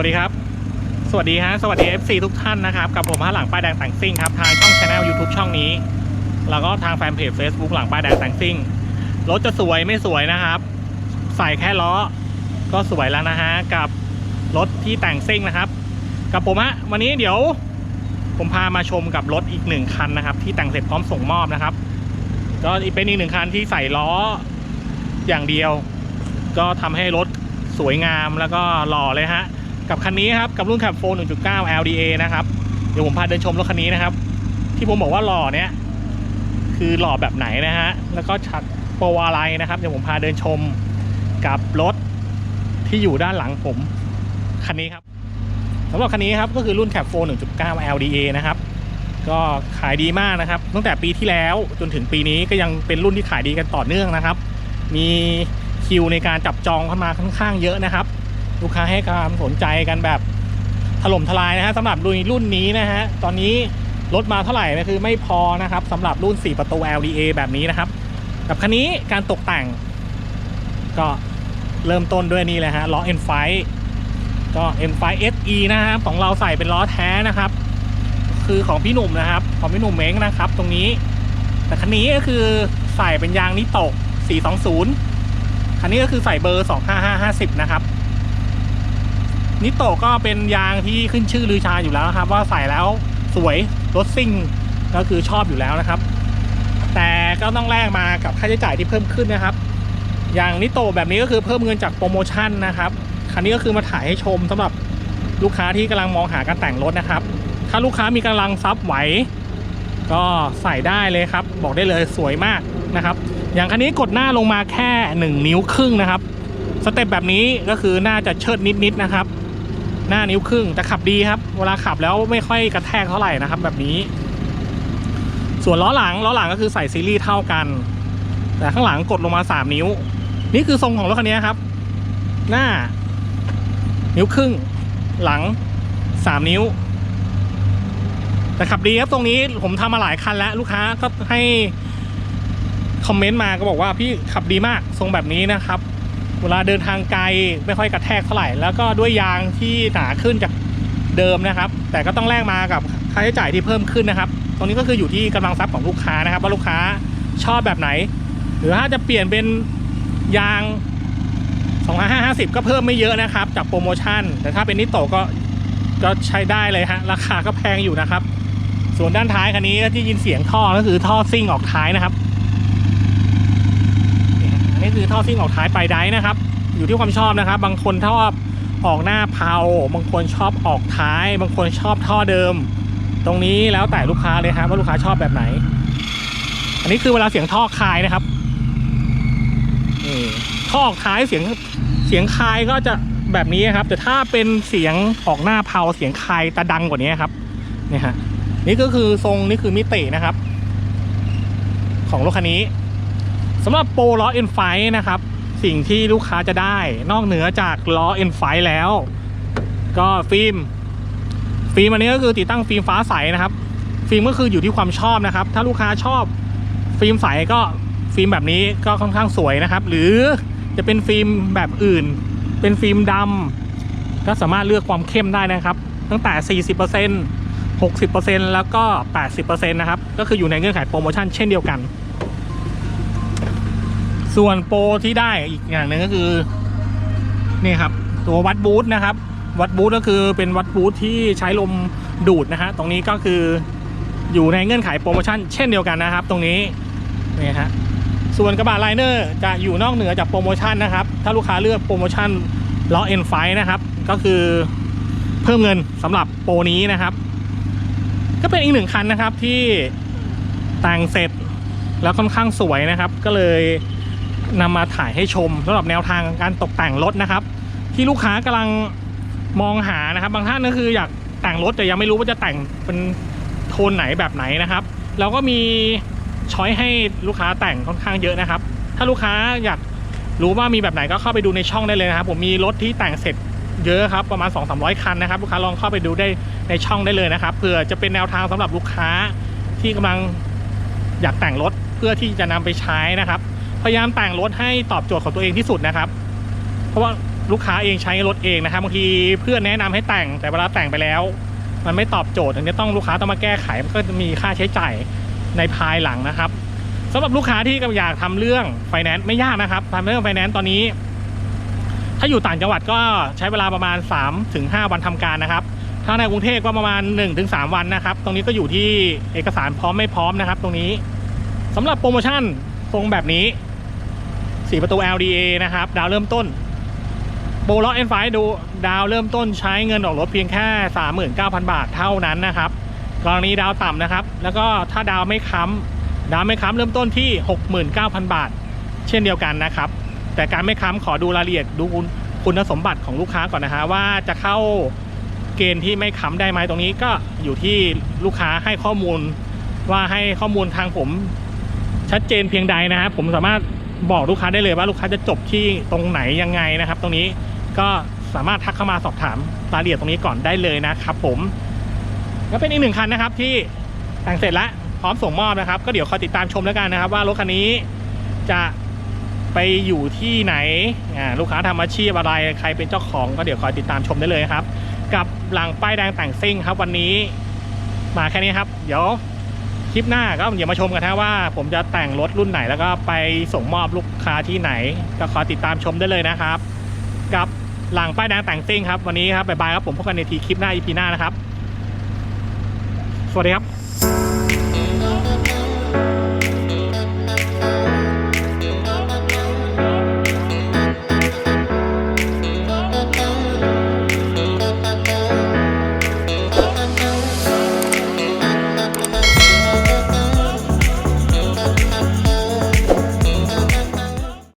วัสดีครับ สวัสดีฮะ สวัสดี FC ทุกท่านนะครับ กับผมฮะหลังป้ายแดงแต่งซิ่งครับทางช่องช anel YouTube ช่องนี้ แล้วก็ทางแฟนเพจ Facebook หลังป้ายแดงแต่งซิ่ง รถจะสวยไม่สวยนะครับ ใส่แค่ล้อ ก็สวยแล้วนะฮะ กับรถที่แต่งซิ่งนะครับ กับผมฮะ วันนี้เดี๋ยว ผมพามาชมกับรถอีกหนึ่งคันนะครับ ที่แต่งเสร็จพร้อมส่งมอบนะครับ ก็เป็นอีกหนึ่งคันที่ใส่ล้ออย่างเดียว ก็ทำให้รถสวยงามแล้วก็หล่อเลยฮะ กับคันนี้ครับ กับรุ่นแคปโฟ1.9 LDA นะครับ เดี๋ยวผมพาเดินชมรถคันนี้นะครับ ที่ผมบอกว่าหล่อเนี้ยคือหล่อแบบไหนนะฮะ แล้วก็ชัดโปรอะไรนะครับ เดี๋ยวผมพาเดินชมกับรถที่อยู่ด้านหลังผม คันนี้ครับสำหรับคันนี้ครับก็คือรุ่นแคปโฟ1.9 LDA นะครับ ก็ขายดีมากนะครับ ตั้งแต่ปีที่แล้วจนถึงปีนี้ก็ยังเป็นรุ่นที่ขายดีกันต่อเนื่องนะครับ มีคิวในการจับจองเข้ามาค่อนข้างเยอะนะครับ ลูกค้าให้ความสนใจกันแบบถล่มทลายนะฮะสำหรับรุ่นรุ่นนี้นะฮะตอนนี้รถมาเท่าไหร่นะคือไม่พอนะครับสำหรับรุ่น 4 ประตู LDA แบบนี้นะครับ กับคันนี้การตกแต่ง ก็เริ่มต้นด้วยนี่เลยฮะล้อ N5 ก็ N5 SE นะครับของเราใส่เป็นล้อแท้นะครับ คือของพี่หนุ่มนะครับ ของพี่หนุ่มเม้งนะครับ ตรงนี้ แต่คันนี้ก็คือใส่เป็นยางนิโตะ420 คันนี้ก็คือใส่เบอร์ 25550 นะครับ นิโตก็เป็นยางที่ขึ้นชื่อลือชาอยู่แล้วนะครับ ว่าใส่แล้วสวยรถซิ่งก็คือชอบอยู่แล้วนะครับ แต่ก็ต้องแลกมากับค่าใช้จ่ายที่เพิ่มขึ้นนะครับ อย่างนิโตแบบนี้ก็คือเพิ่มเงินจากโปรโมชั่นนะครับคันนี้ก็คือมาถ่ายให้ชมสำหรับลูกค้าที่กำลังมองหาการแต่งรถนะครับ ถ้าลูกค้ามีกำลังทรัพย์ไหว ก็ใส่ได้เลยครับ บอกได้เลยสวยมากนะครับ อย่างคันนี้กดหน้าลงมาแค่ 1 นิ้วครึ่งนะครับสเต็ปแบบนี้ก็คือน่าจะเชิดนิดๆนะครับ หน้านิ้วครึ่งแต่ขับดีครับ เวลาขับแล้วไม่ค่อยกระแทกเท่าไหร่นะครับ แบบนี้ ส่วนล้อหลังล้อหลังก็คือใส่ซีรีส์เท่ากัน แต่ข้างหลังกดลงมา 3 นิ้ว นี่คือทรงของรถคันนี้ครับ หน้า นิ้วครึ่ง หลัง 3 นิ้ว แต่ขับดีครับตรงนี้ผมทำมาหลายคันแล้ว ลูกค้าก็ให้คอมเมนต์มาก็บอกว่าพี่ขับดีมากทรงแบบนี้นะครับ เวลาเดินทางไกลไม่ค่อยกระแทกเท่าไหร่ แล้วก็ด้วยยางที่หนาขึ้นจากเดิมนะครับ แต่ก็ต้องแลกมากับค่าใช้จ่ายที่เพิ่มขึ้นนะครับ ตรงนี้ก็คืออยู่ที่กำลังทรัพย์ของลูกค้านะครับ ว่าลูกค้าชอบแบบไหน หรือถ้าจะเปลี่ยนเป็นยาง 2550 ก็เพิ่มไม่เยอะนะครับ จากโปรโมชั่น แต่ถ้าเป็นนิโตก็ก็ใช้ได้เลยฮะราคาก็แพงอยู่นะครับ ส่วนด้านท้ายคันนี้ที่ยินเสียงท่อก็คือท่อซิ่งออกท้ายนะครับ นี่ฮะอันนี้คือท่อซิ่งออกท้ายปลายไดร์นะครับ อยู่ที่ความชอบนะครับ บางคนชอบออกหน้าเพาบางคนชอบออกท้าย บางคนชอบท่อเดิม ตรงนี้แล้วแต่ลูกค้าเลยครับว่าลูกค้าชอบแบบไหน อันนี้คือเวลาเสียงท่อคายนะครับท่อออกท้ายเสียงเสียงคายก็จะแบบนี้ครับ แต่ถ้าเป็นเสียงออกหน้าเพาเสียงคายจะดังกว่านี้ครับนี่ฮะนี่ก็คือทรงนี่คือมิตินะครับ ของรถคันนี้ สำหรับโปรล้อ N5 นไฟนะครับ สิ่งที่ลูกค้าจะได้นอกเหนือจากล้อ N5 แล้ว ก็ฟิล์มฟิล์มอันนี้ก็คือติดตั้งฟิล์มฟ้าใสนะครับ ฟิล์มก็คืออยู่ที่ความชอบนะครับ ถ้าลูกค้าชอบฟิล์มใสก็ฟิล์มแบบนี้ก็ค่อนข้างสวยนะครับ หรือจะเป็นฟิล์มแบบอื่น เป็นฟิล์มดำก็สามารถเลือกความเข้มได้นะครับ ตั้งแต่ 40% 60%แล้วก็ 80%นะครับ ก็คืออยู่ในเงื่อนไขโปรโมชั่นเช่นเดียวกัน ส่วนโปรที่ได้อีกอย่างหนึ่งก็คือนี่ครับ ตัววัดบูทนะครับ วัดบูทก็คือเป็นวัดบูทที่ใช้ลมดูดนะฮะตรงนี้ก็คืออยู่ในเงื่อนไขโปรโมชั่นเช่นเดียวกันนะครับ ตรงนี้นี่ฮะส่วนกระบะไลเนอร์จะอยู่นอกเหนือจากโปรโมชั่นนะครับ ถ้าลูกค้าเลือกโปรโมชั่นล้อ N5 นไฟนะครับ ก็คือเพิ่มเงินสำหรับโปรนี้นะครับ ก็เป็นอีกหนึ่งคันนะครับที่แต่งเสร็จแล้วค่อนข้างสวยนะครับ ก็เลย นำมาถ่ายให้ชมสำหรับแนวทางการตกแต่งรถนะครับ ที่ลูกค้ากำลังมองหานะครับ บางท่านก็คืออยากแต่งรถแต่ยังไม่รู้ว่าจะแต่งเป็นโทนไหนแบบไหนนะครับ เราก็มีช้อยให้ลูกค้าแต่งค่อนข้างเยอะนะครับ ถ้าลูกค้าอยากรู้ว่ามีแบบไหนก็เข้าไปดูในช่องได้เลยนะครับ ผมมีรถที่แต่งเสร็จเยอะครับประมาณ 2-300 คันนะครับ ลูกค้าลองเข้าไปดูได้ในช่องได้เลยนะครับเผื่อจะเป็นแนวทางสำหรับลูกค้าที่กำลังอยากแต่งรถเพื่อที่จะนำไปใช้นะครับ พยายามแต่งรถให้ตอบโจทย์ของตัวเองที่สุดนะครับ เพราะว่าลูกค้าเองใช้รถเองนะครับบางทีเพื่อนแนะนำให้แต่งแต่เวลาแต่งไปแล้ว มันไม่ตอบโจทย์อันนี้ต้องลูกค้าต้องมาแก้ไขมันก็จะมีค่าใช้จ่ายในภายหลังนะครับสำหรับลูกค้าที่อยากทำเรื่องไฟแนนซ์ไม่ยากนะครับทำเรื่องไฟแนนซ์ตอนนี้ ถ้าอยู่ต่างจังหวัดก็ใช้เวลาประมาณ3ถึง5วันทำการนะครับ ถ้าในกรุงเทพก็ประมาณ 1-3 วันนะครับ ตรงนี้ก็อยู่ที่เอกสารพร้อมไม่พร้อมนะครับ ตรงนี้สำหรับโปรโมชั่นทรงแบบนี้ 4 ประตู LDA นะครับ ดาวเริ่มต้นโปรล็อกเอ็นไฟดูดาวเริ่มต้นใช้เงินออกรถเพียงแค่ 39,000 บาทเท่านั้นนะครับกรณีดาวต่ำนะครับ แล้วก็ถ้าดาวไม่ค้ำดาวไม่ค้ำเริ่มต้นที่ 69,000 บาท เช่นเดียวกันนะครับ แต่การไม่ค้ำขอดูรายละเอียดดูคุณสมบัติของลูกค้าก่อนนะฮะว่าจะเข้าเกณฑ์ที่ไม่ค้ำได้ไหมตรงนี้ก็อยู่ที่ลูกค้าให้ข้อมูลว่าให้ข้อมูลทางผมชัดเจนเพียงใดนะฮะผมสามารถ บอกลูกค้าได้เลยว่าลูกค้าจะจบที่ตรงไหนยังไงนะครับ ตรงนี้ก็สามารถทักเข้ามาสอบถามรายละเอียดตรงนี้ก่อนได้เลยนะครับผมก็เป็นอีกหนึ่งคันนะครับที่แต่งเสร็จแล้วพร้อมส่งมอบนะครับ ก็เดี๋ยวคอยติดตามชมแล้วกันนะครับ ว่ารถคันนี้จะไปอยู่ที่ไหนลูกค้าทำอาชีพอะไรใครเป็นเจ้าของ ก็เดี๋ยวคอยติดตามชมได้เลยครับ กับหลังป้ายแดงแต่งซิ่งครับวันนี้มาแค่นี้ครับ เดี๋ยว คลิปหน้าก็เดี๋ยวมาชมกันนะว่า ผมจะแต่งรถรุ่นไหนแล้วก็ไปส่งมอบลูกค้าที่ไหน ก็ขอติดตามชมได้เลยนะครับ กับหลังป้ายแดงแต่งซิ่งครับวันนี้ครับบ๊ายบายครับผมพบกันในทีคลิปหน้าอีพีหน้านะครับ สวัสดีครับ